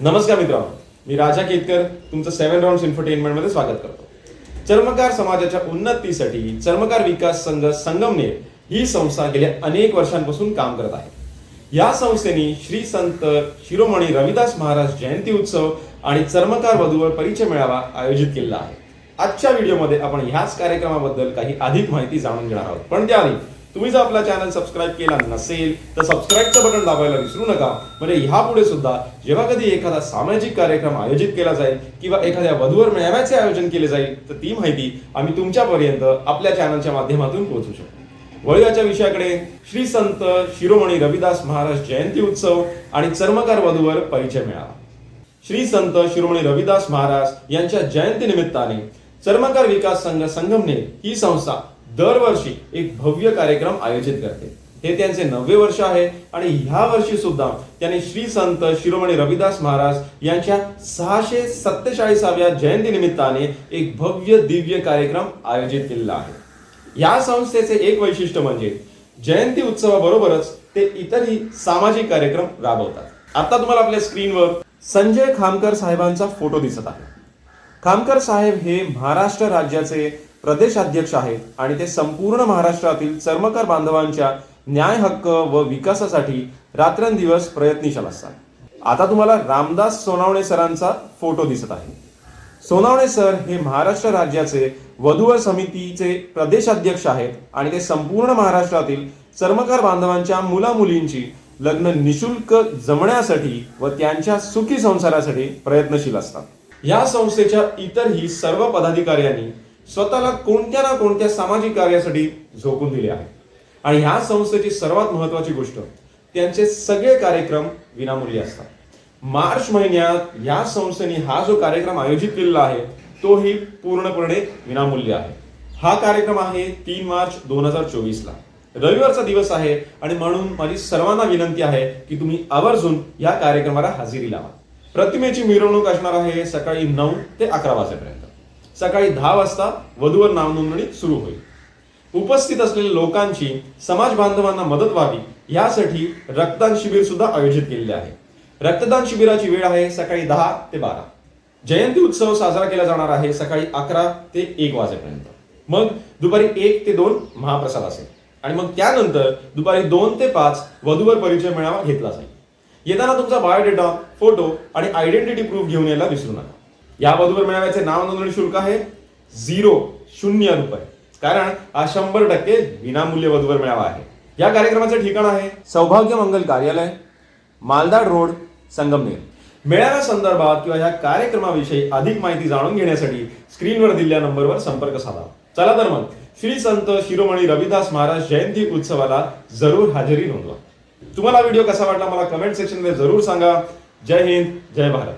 नमस्कार मित्रांनो मी राजा केतकर तुमचं सेव्हन राऊंड इन्फरटेनमेंटमध्ये स्वागत करतो. चर्मकार समाजाच्या उन्नतीसाठी चर्मकार विकास संघ संगमनेर ही संस्था गेल्या अनेक वर्षांपासून काम करत आहे. या संस्थेने श्री संत शिरोमणी रविदास महाराज जयंती उत्सव आणि चर्मकार वधूवर परिचय मेळावा आयोजित केलेला आहे. आजच्या व्हिडिओमध्ये आपण ह्याच कार्यक्रमाबद्दल काही अधिक माहिती जाणून घेणार आहोत. पण त्याआधी तुम्ही जर आपला चॅनल सबस्क्राईब केला नसेल तर सबस्क्राईबचं बटन दाबायला विसरू नका. म्हणजे ह्यापुढे सुद्धा जेव्हा कधी एखादा सामाजिक कार्यक्रम आयोजित केला जाईल किंवा एखाद्या वधूवर मेळाव्याचे आयोजन केले जाईल तर ती माहिती आम्ही तुमच्यापर्यंत आपल्या चॅनलच्या माध्यमातून पोहोचू शकतो. वळूयाच्या विषयाकडे श्री संत शिरोमणी रविदास महाराज जयंती उत्सव आणि चर्मकार वधूवर परिचय मिळावा श्री संत शिरोमणी रविदास महाराज यांच्या जयंती निमित्ताने चर्मकार विकास संघ संगमने ही संस्था दरवर्षी एक भव्य कार्यक्रम आयोजित करते. हे त्यांचे नववे वर्ष आहे आणि ह्या वर्षी सुद्धा त्यांनी श्री संत शिरोमणी रविदास महाराज यांच्या सहाशे सत्तेचाळीसाव्या जयंती निमित्ताने एक भव्य दिव्य कार्यक्रम आयोजित केलेला आहे. या संस्थेचे एक वैशिष्ट्य म्हणजे जयंती उत्सवाबरोबरच ते इतरही सामाजिक कार्यक्रम राबवतात. आता तुम्हाला आपल्या स्क्रीनवर संजय खामकर साहेबांचा फोटो दिसत आहे. खामकर साहेब हे महाराष्ट्र राज्याचे प्रदेशाध्यक्ष आहेत आणि ते संपूर्ण महाराष्ट्रातील चर्मकार बांधवांच्या न्याय हक्क व विकासासाठी रात्रंदिवस प्रयत्नशील असतात. आता तुम्हाला रामदास सोनावणे सरांचा फोटो दिसत आहे. सोनावणे सर हे महाराष्ट्र राज्याचे वधूवर समितीचे प्रदेशाध्यक्ष आहेत आणि ते संपूर्ण महाराष्ट्रातील चर्मकार बांधवांच्या मुलामुलींची लग्न निशुल्क जमण्यासाठी व त्यांच्या सुखी संसारासाठी प्रयत्नशील असतात. या संस्थेच्या इतरही सर्व पदाधिकाऱ्यांनी स्वतःला कोणत्या ना कोणत्या सामाजिक कार्यासाठी झोकून दिले आहे. आणि ह्या संस्थेची सर्वात महत्वाची गोष्ट त्यांचे सगळे कार्यक्रम विनामूल्य असतात. मार्च महिन्यात या संस्थेने हा जो कार्यक्रम आयोजित केलेला आहे तोही पूर्णपणे विनामूल्य आहे. हा कार्यक्रम आहे तीन मार्च दोन हजार चोवीसला. रविवारचा दिवस आहे आणि म्हणून माझी सर्वांना विनंती आहे की तुम्ही आवर्जून या कार्यक्रमाला हजेरी लावा. प्रतिमेची मिरवणूक असणार आहे सकाळी नऊ ते अकरा वाजेपर्यंत. सकाळी दहा वाजता वधूवर नावनोंदणी सुरू होईल. उपस्थित असलेल्या लोकांची समाज बांधवांना मदत व्हावी यासाठी रक्तदान शिबिर सुद्धा आयोजित केलेले आहे. रक्तदान शिबिराची वेळ आहे सकाळी दहा ते बारा. जयंती उत्सव साजरा केला जाणार आहे सकाळी अकरा ते एक वाजेपर्यंत. मग दुपारी एक ते दोन महाप्रसाद असेल. आणि मग त्यानंतर दुपारी दोन ते पाच वधूवर परिचय मेळावा घेतला जाईल. येताना तुमचा बायोडेटा फोटो आणि आयडेंटिटी प्रूफ घेऊन यायला विसरू नका. या वधूवर नाव नोंदणी शुल्क आहे झिरो शून्य रुपये. कारण हा शंभर टक्के विनामूल्य वधूवर मिळावा आहे. या कार्यक्रमाचे ठिकाण आहे सौभाग्य मंगल कार्यालय मालदाड रोड संगमनेर. मेळाव्या संदर्भात किंवा या कार्यक्रमाविषयी अधिक माहिती जाणून घेण्यासाठी स्क्रीनवर दिलेल्या नंबरवर संपर्क साधा. चला तर मग श्री संत शिरोमणी रविदास महाराज जयंती उत्सवाला जरूर हजेरी नोंदवा. तुम्हाला व्हिडिओ कसा वाटला मला कमेंट सेक्शनमध्ये जरूर सांगा. जय हिंद जय भारत.